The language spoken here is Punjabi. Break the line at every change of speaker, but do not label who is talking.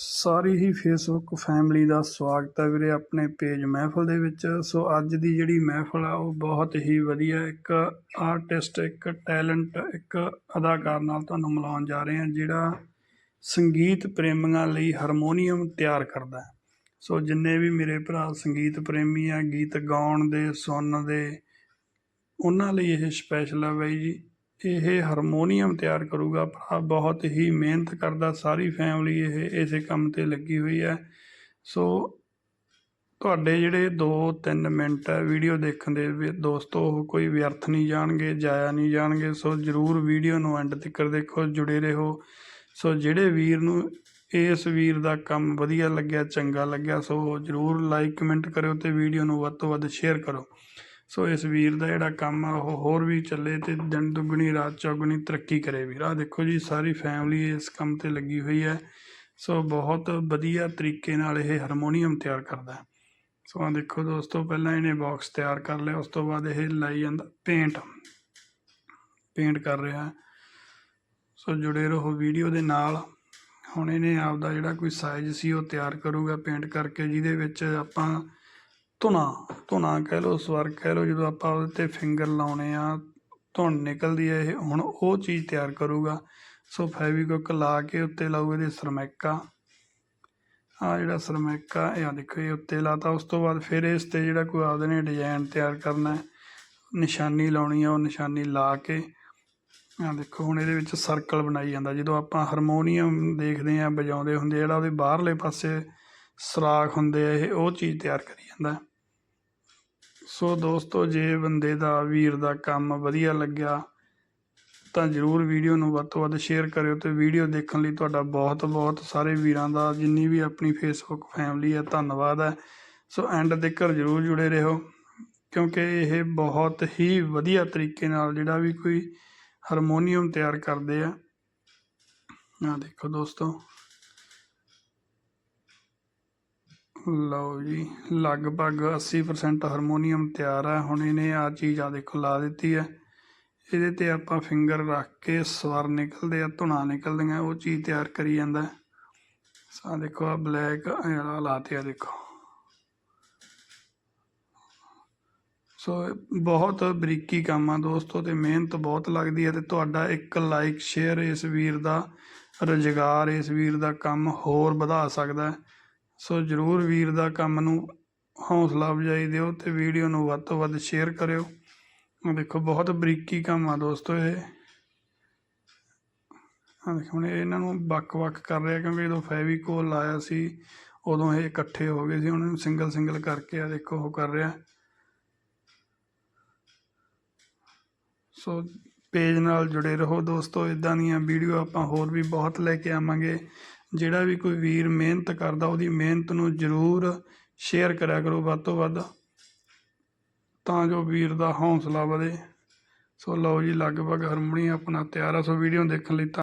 ਸਾਰੀ ਹੀ ਫੇਸਬੁੱਕ ਫੈਮਿਲੀ ਦਾ ਸਵਾਗਤ ਹੈ ਵੀਰੇ ਆਪਣੇ ਪੇਜ ਮਹਿਫਲ ਦੇ ਵਿੱਚ। ਸੋ ਅੱਜ ਦੀ ਜਿਹੜੀ ਮਹਿਫਲ ਆ, ਉਹ ਬਹੁਤ ਹੀ ਵਧੀਆ ਇੱਕ ਆਰਟਿਸਟ ਇੱਕ ਟੈਲੈਂਟ ਇੱਕ ਅਦਾਕਾਰ ਨਾਲ ਤੁਹਾਨੂੰ ਮਿਲਾਉਣ ਜਾ ਰਹੇ ਹਾਂ, ਜਿਹੜਾ ਸੰਗੀਤ ਪ੍ਰੇਮੀਆਂ ਲਈ ਹਾਰਮੋਨੀਅਮ ਤਿਆਰ ਕਰਦਾ ਹੈ। ਸੋ ਜਿੰਨੇ ਵੀ ਮੇਰੇ ਭਰਾ ਸੰਗੀਤ ਪ੍ਰੇਮੀ ਆ, ਗੀਤ ਗਾਉਣ ਦੇ, ਸੁਣਨ ਦੇ, ਉਹਨਾਂ ਲਈ ਇਹ ਸਪੈਸ਼ਲ ਹੈ ਬਾਈ ਜੀ। ਇਹ ਹਾਰਮੋਨੀਅਮ ਤਿਆਰ ਕਰੂਗਾ, ਭਰਾ। ਬਹੁਤ ਹੀ ਮਿਹਨਤ ਕਰਦਾ, ਸਾਰੀ ਫੈਮਿਲੀ ਇਹ, ਇਸੇ ਕੰਮ ਤੇ ਲੱਗੀ ਹੋਈ ਹੈ। ਸੋ ਤੁਹਾਡੇ ਜਿਹੜੇ 2-3 ਮਿੰਟ ਹੈ ਵੀਡੀਓ ਦੇਖਣ ਦੇ ਵੀ, ਦੋਸਤੋ, ਉਹ ਕੋਈ ਵਿਅਰਥ ਨਹੀਂ ਜਾਣਗੇ, ਜਾਇਆ ਨਹੀਂ ਜਾਣਗੇ। ਸੋ ਜਰੂਰ ਵੀਡੀਓ ਨੂੰ ਐਂਡ ਤੱਕ ਦੇਖੋ, ਜੁੜੇ ਰਹੋ। ਸੋ ਜਿਹੜੇ ਵੀਰ ਨੂੰ, ਇਸ ਵੀਰ ਦਾ ਕੰਮ ਵਧੀਆ ਲੱਗਿਆ, ਚੰਗਾ ਲੱਗਿਆ ਸੋ ਜਰੂਰ ਲਾਈਕ ਕਮੈਂਟ ਕਰਿਓ ਤੇ ਵੀਡੀਓ ਨੂੰ ਵੱਧ ਤੋਂ ਵੱਧ ਸ਼ੇਅਰ ਕਰੋ ਸੋ ਇਸ ਵੀਰ ਦਾ ਜਿਹੜਾ ਕੰਮ ਆ, ਉਹ ਹੋਰ ਵੀ ਚੱਲੇ ਅਤੇ ਦਿਨ ਦੁੱਗਣੀ, ਰਾਤ ਚੌਗਣੀ ਤਰੱਕੀ ਕਰੇ ਵੀਰ। ਆਹ ਦੇਖੋ ਜੀ, ਸਾਰੀ ਫੈਮਿਲੀ ਇਸ ਕੰਮ ਤੇ ਲੱਗੀ ਹੋਈ ਹੈ। ਸੋ ਬਹੁਤ ਵਧੀਆ ਤਰੀਕੇ ਨਾਲ ਇਹ ਹਾਰਮੋਨੀਅਮ ਤਿਆਰ ਕਰਦਾ ਹੈ। ਸੋ ਆ ਦੇਖੋ ਦੋਸਤੋ, ਪਹਿਲਾਂ ਇਹਨੇ ਬਾਕਸ ਤਿਆਰ ਕਰ ਲਿਆ, ਉਸ ਤੋਂ ਬਾਅਦ ਇਹ ਲਾਈ ਜਾਂਦਾ ਪੇਂਟ ਪੇਂਟ ਕਰ ਰਿਹਾ ਸੋ ਜੁੜੇ ਰਹੋ ਵੀਡੀਓ ਦੇ ਨਾਲ। ਹੁਣ ਇਹਨੇ ਆਪਦਾ ਜਿਹੜਾ ਕੋਈ ਸਾਈਜ਼ ਸੀ, ਉਹ ਤਿਆਰ ਕਰੂਗਾ ਪੇਂਟ ਕਰਕੇ, ਜਿਹਦੇ ਵਿੱਚ ਆਪਾਂ ਧੁਨਾ ਧੁਨਾ ਕਹਿ ਲਓ, ਸਵਰ ਕਹਿ ਲਓ, ਜਦੋਂ ਆਪਾਂ ਉਹਦੇ ਤੇ ਫਿੰਗਰ ਲਾਉਣੇ ਆ, ਧੁਨ ਨਿਕਲਦੀ ਹੈ ਇਹ, ਹੁਣ ਉਹ ਚੀਜ਼ ਤਿਆਰ ਕਰੂਗਾ। ਸੋ ਫੈਵੀਕੁਇਕ ਲਾ ਕੇ ਉੱਤੇ ਲਾਊ ਇਹਦੇ ਸਰਮੈਕਾ। ਆ ਜਿਹੜਾ ਸਰਮੈਕਾ, ਇਹ ਆ ਦੇਖੋ, ਇਹ ਉੱਤੇ ਲਾਤਾ। ਉਸ ਤੋਂ ਬਾਅਦ ਫਿਰ ਇਸ ਤੇ ਜਿਹੜਾ ਕੋਈ ਆਪਦੇ ਨੇ ਡਿਜ਼ਾਈਨ ਤਿਆਰ ਕਰਨਾ ਹੈ, ਨਿਸ਼ਾਨੀ ਲਾਉਣੀ ਆ, ਉਹ ਨਿਸ਼ਾਨੀ ਲਾ ਕੇ। ਆ ਦੇਖੋ, ਹੁਣ ਇਹਦੇ ਵਿੱਚ ਸਰਕਲ ਬਣਾਈ ਜਾਂਦਾ। ਜਦੋਂ ਆਪਾਂ ਹਾਰਮੋਨੀਅਮ ਦੇਖਦੇ ਆ, ਵਜਾਉਂਦੇ ਹੁੰਦੇ ਜਿਹੜਾ ਉਹਦੇ ਬਾਹਰਲੇ ਪਾਸੇ ਸਰਾਖ ਹੁੰਦੇ ਆ, ਇਹ ਉਹ ਚੀਜ਼ ਤਿਆਰ ਕਰੀ ਜਾਂਦਾ। ਸੋ ਦੋਸਤੋ, ਜੇ ਬੰਦੇ ਦਾ, ਵੀਰ ਦਾ ਕੰਮ ਵਧੀਆ ਲੱਗਿਆ, ਤਾਂ ਜਰੂਰ ਵੀਡੀਓ ਨੂੰ ਵੱਧ ਤੋਂ ਵੱਧ ਸ਼ੇਅਰ ਕਰਿਓ ਤੇ ਵੀਡੀਓ ਦੇਖਣ ਲਈ ਤੁਹਾਡਾ ਬਹੁਤ ਬਹੁਤ ਸਾਰੇ ਵੀਰਾਂ ਦਾ, ਜਿੰਨੀ ਵੀ ਆਪਣੀ ਫੇਸਬੁੱਕ ਫੈਮਿਲੀ ਹੈ, ਧੰਨਵਾਦ ਹੈ। ਸੋ ਐਂਡ ਤੱਕ ਜਰੂਰ ਜੁੜੇ ਰਹੋ, ਕਿਉਂਕਿ ਇਹ ਬਹੁਤ ਹੀ ਵਧੀਆ ਤਰੀਕੇ ਨਾਲ ਜਿਹੜਾ ਵੀ ਕੋਈ ਹਾਰਮੋਨੀਅਮ ਤਿਆਰ ਕਰਦੇ ਆ। ਆ ਦੇਖੋ ਦੋਸਤੋ। ਲਓ ਜੀ, ਲਗਭਗ 80% ਹਾਰਮੋਨੀਅਮ ਤਿਆਰ ਹੈ ਹੁਣ ਇਹਨੇ ਆ ਚੀਜ਼ ਆ ਦੇਖੋ, ਲਾ ਦਿੱਤੀ ਹੈ ਇਹਦੇ ਤੇ ਆਪਾਂ ਫਿੰਗਰ ਰੱਖ ਕੇ ਸਵਰ ਨਿਕਲਦੇ ਆ ਧੁਨਾ ਨਿਕਲਦੀਆਂ, ਉਹ ਚੀਜ਼ ਤਿਆਰ ਕਰੀ ਜਾਂਦਾ। ਹੈ। ਆਹ ਦੇਖੋ ਆ ਬਲੈਕ ਵਾਲਾ ਲਾਤੇ ਆ ਦੇਖੋ। ਸੋ ਬਹੁਤ ਬਰੀਕੀ ਕੰਮ ਆ ਦੋਸਤੋ, ਤੇ ਮਿਹਨਤ ਬਹੁਤ ਲੱਗਦੀ ਹੈ ਤੇ ਤੁਹਾਡਾ ਇੱਕ ਲਾਈਕ ਸ਼ੇਅਰ ਇਸ ਵੀਰ ਦਾ, ਰੁਜ਼ਗਾਰ ਇਸ ਵੀਰ ਦਾ ਕੰਮ ਹੋਰ ਵਧਾ ਸਕਦਾ। ਹੈ ਸੋ ਜਰੂਰ ਵੀਰ ਦਾ ਕੰਮ ਨੂੰ ਹੌਸਲਾ ਅਫਜ਼ਾਈ ਦਿਓ ਅਤੇ ਵੀਡੀਓ ਨੂੰ ਵੱਧ ਤੋਂ ਵੱਧ ਸ਼ੇਅਰ ਕਰਿਓ। ਦੇਖੋ, ਬਹੁਤ ਬਰੀਕੀ ਕੰਮ ਆ ਦੋਸਤੋ ਇਹ। ਆ ਦੇਖੋ, ਹੁਣ ਇਹਨਾਂ ਨੂੰ ਵੱਖ-ਵੱਖ ਕਰ ਰਿਹਾ ਕਿਉਂਕਿ ਜਦੋਂ ਫੈਵੀਕੋਲ ਲਾਇਆ ਸੀ, ਉਦੋਂ ਇਹ ਇਕੱਠੇ ਹੋ ਗਏ ਸੀ ਉਹਨਾਂ ਨੂੰ ਸਿੰਗਲ ਸਿੰਗਲ ਕਰਕੇ ਆ ਦੇਖੋ ਉਹ ਕਰ ਰਿਹਾ। ਸੋ ਪੇਜ ਨਾਲ ਜੁੜੇ ਰਹੋ ਦੋਸਤੋ ਇਦਾਂ ਦੀਆਂ ਵੀਡੀਓ ਆਪਾਂ ਹੋਰ ਵੀ ਬਹੁਤ ਲੈ ਕੇ ਆਵਾਂਗੇ। ਜਿਹੜਾ ਵੀ ਕੋਈ ਵੀਰ ਮਿਹਨਤ ਕਰਦਾ, ਉਹਦੀ ਮਿਹਨਤ ਨੂੰ ਜ਼ਰੂਰ ਸ਼ੇਅਰ ਕਰਿਆ ਕਰੋ ਵੱਧ ਤੋਂ ਵੱਧ, ਤਾਂ ਜੋ ਵੀਰ ਦਾ ਹੌਂਸਲਾ ਵਧੇ। ਸੋ ਲਓ ਜੀ, ਲਗਭਗ ਹਾਰਮੋਨੀ ਆਪਣਾ ਤਿਆਰ ਆ, ਸੋ ਵੀਡੀਓ ਦੇਖਣ ਲਈ ਧੰਨ-